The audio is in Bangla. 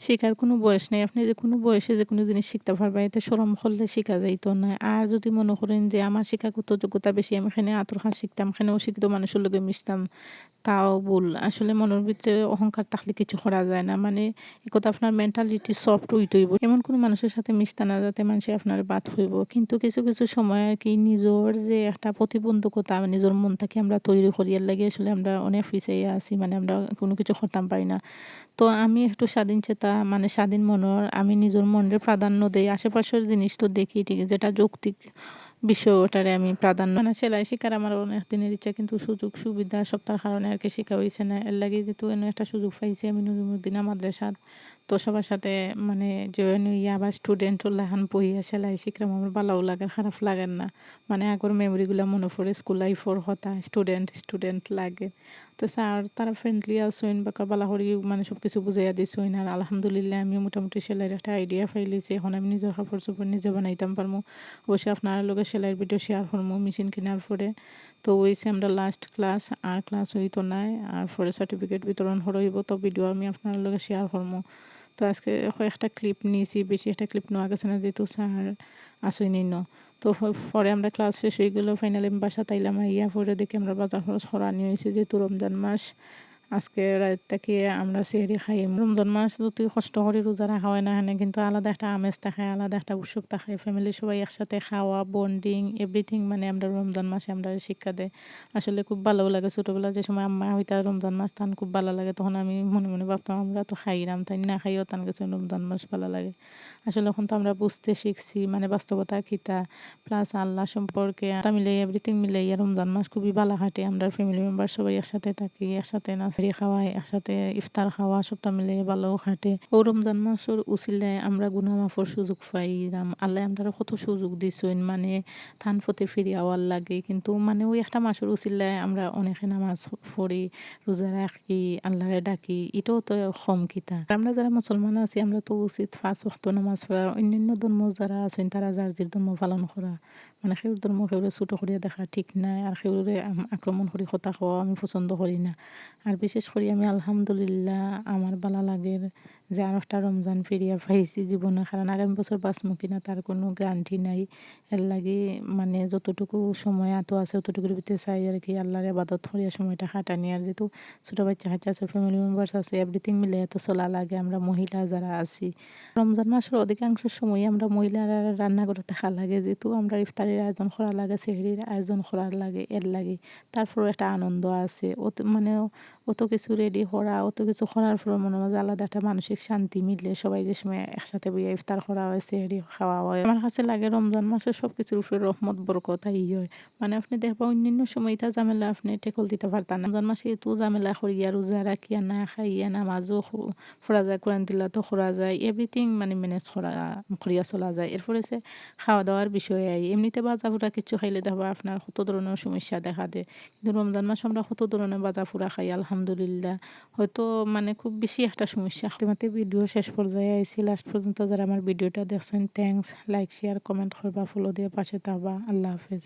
শেখার কোনো বয়স নেই। আপনি যে কোনো বয়সে যে কোনো জিনিস শিখতে পারবেন এতে সরম হলে শেখা যাইত না। আর যদি মনে করেন যে আমার শিক্ষাগত যোগ্যতা বেশি, আমি এখানে আতর কাজ শিখতাম, এখানে অশিক্ষিত মানুষের লগে মিশতাম, তাও ভুল। আসলে মনের ভিতরে অহংকার থাকলে কিছু করা যায় না। মানে একথা আপনার মেন্টালিটি সফট হইতে হইব। এমন কোনো মানুষের সাথে মিশতে না যাতে মানুষে আপনার বাদ হইব। কিন্তু কিছু, কিছু সময় আর কি নিজর যে একটা প্রতিবন্ধকতা নিজের মন থেকে আমরা তৈরি করিয়ার লাগে আসলে আমরা অনেক পিছাইয়া আছি। মানে আমরা কোনো কিছু করতাম পারি না। তো আমি একটু স্বাধীন চেতা মানে স্বাধীন মনের আমি নিজের মনের প্রাধান্য দেই। আশেপাশের জিনিস তো দেখি ঠিক যেটা যৌক্তিক বিষয় ওটারে আমি প্রাধান্য না সেলাই শিকার আমার অনেক দিনের ইচ্ছা, কিন্তু সুযোগ সুবিধা সবটার কারণে আর কি শিখা হয়েছে না। এর লাগে যেহেতু এনে একটা সুযোগ পাইছি আমি নুরুমুদ্দিনা মাদ্রাসাত। তো সবার সাথে মানে জয়েন হইয়া আবার স্টুডেন্ট লাহান পইয়া সেলাই শিখলাম আমার ভালোও লাগে খারাপ লাগেন না। মানে আগর মেমোরিগুলা মনে পড়ে স্কুল লাইফর কথা স্টুডেন্ট, স্টুডেন্ট লাগে। তো স্যার তারা ফ্রেন্ডলি আছেন বা বালা করি মানে সবকিছু বুঝাইয়া দিছেন। আর আলহামদুলিল্লাহ আমি মোটামুটি সেলাইয়ের একটা আইডিয়া পাইলিছি। এখন আমি নিজের কাপড়-চোপড় নিজে বানাইতাম পারমু। অবশ্যই আপনার লগে সেলাইয়ের ভিডিও শেয়ার করমু মেশিন কেনার পরে। তো হইছে আমরা লাস্ট ক্লাস আর ক্লাস হইতো নাই। আর পরে সার্টিফিকেট বিতরণ হইব তো ভিডিও আমি আপনার লগে শেয়ার করমু। তো আজকে একটা ক্লিপ নিয়েছি, বেশি একটা ক্লিপ নেওয়া গেছে না যেহেতু স্যার আসই ন। তো পরে আমরা ক্লাস শেষ হয়ে গেলো ফাইনালি বাসা তাইলাম ইয়া পরে দেখে আমরা বাজার খরচ হরানি হয়েছে, যেহেতু রমজান মাস। আজকে রাত থেকে আমরা সেহরি খাই। রমজান মাস যদি কষ্ট করে রোজা রাখা হয় না এখানে কিন্তু আলাদা একটা আমেজ থাকে আলাদা একটা উৎসব থাকে ফ্যামিলি সবাই একসাথে খাওয়া বন্ডিং এভরিথিং মানে আমরা রমজান মাসে আমরা শিক্ষা দেয় আসলে খুব ভালো লাগে ছোটোবেলা যে সময় আম্মা হইতা রমজান মাস তান খুব ভালো লাগে, তখন আমি মনে মনে ভাবতাম, আমরা তো খাইরাম, তাই না? খাইও তান কাছে রমজান মাস ভালো লাগে। আসলে এখন তো আমরা বুঝতে শিখছি মানে বাস্তবতা কিতা প্লাস আল্লাহ সম্পর্কে মিলে এভরিথিং মিলে রমজান মাস খুবই ভালো হাঁটে আমরা ফ্যামিলি মেম্বার সবাই একসাথে থাকি, একসাথে নাচি খাওয়াই, একসাথে ইফতার খাওয়া, সবটা মিলে ভালো হাঁটে ও রমজান মাসের উচিলে আমরা গুনামাফর সুযোগ পাইলাম। আল্লাহ আমরা কত সুযোগ দিছেন মানে থান ফতে ফিরে আওয়ার লাগে। কিন্তু মানে ওই একটা মাসের উচিলে আমরা অনেকে নামাজ পড়ি, রোজা রাখি, আল্লাহরে ডাকি, এটাও তো কম কিতা আমরা যারা মুসলমান আছি, আমরা তো উচিত ফাঁস ওয়াক্ত নামাজ পড়া অন্যান্য ধর্ম যারা আছেন তারা যার যে ধর্ম পালন করা মানে সেউর ধর্ম সেউরে ছোটো করিয়া দেখা ঠিক নাই আর সেউরে আক্রমণ করি কথা খাওয়া আমি পছন্দ করি না। আর বিশেষ করে আমি আলহামদুলিল্লাহ আমার বালা লাগের যে আর একটা রমজান ফিরিয়া পাইছি জীবনে কারণ আগামী বছর বাঁচমু কিনা তার কোনো গ্যারান্টি নাই। এর লাগে মানে যতটুকু সময় এত আছে ততটুকুর ভিতরে চাই আর কি আল্লাহর আবাদত করিয়া সময়টা কাটানি আর যেহেতু ছোটো বাচ্চা হাঁচা আছে ফ্যামিলি মেম্বার্স আছে এভরিথিং মিলে এত চলা লাগে। আমরা মহিলা যারা আছি। রমজান মাসের অধিকাংশ সময় আমরা মহিলারা রান্না করে থাকা লাগে। যেহেতু আমরা ইফতারের আয়োজন করা লাগে সেহরির আয়োজন করার লাগে এর লাগে তারপরেও একটা আনন্দ আছে। অত মানে অত কিছু রেডি করা অত কিছু করার পর মনে মাঝে আলাদা একটা মানসিক শান্তি মিলে সবাই যে সময় একসাথে বইয়া ইফতার করা হয়, সেহরি খাওয়া হয়। আমার কাছে লাগে রমজান মাসে সব কিছুর উপরে রহমত, বরকত ই হয়। মানে আপনি দেখবা অন্যান্য সময় তা ঝামেলা, আপনি টেকল দিতে পারতেন রমজান মাসে এত ঝামেলা করিয়া রোজা রাখিয়া না খাইয়া নামাজও ফোরা যায়, কোরআন দিলাতো খোরা যায় এভরিথিং মানে ম্যানেজ করা, করিয়া চলা যায়। এরপরে সে খাওয়া দাওয়ার বিষয়ে আই। এমনিতে বাজা ফুরা কিছু খাইলে দেখবা আপনার কত ধরনের সমস্যা দেখা দেয়। কিন্তু রমজান মাস আমরা কত ধরনের বাজা ফুরা খাই, আলহামদুলিল্লাহ। হয়তো মানে খুব বেশি একটা সমস্যা। ভিডিও শেষ পর্যায়ে আইসি লাস্ট পর্যন্ত যারা আমার ভিডিওটা দেখছেন থ্যাংকস লাইক শেয়ার কমেন্ট করবা ফলো দিয়ে পাশে থাকবা। আল্লাহ হাফেজ।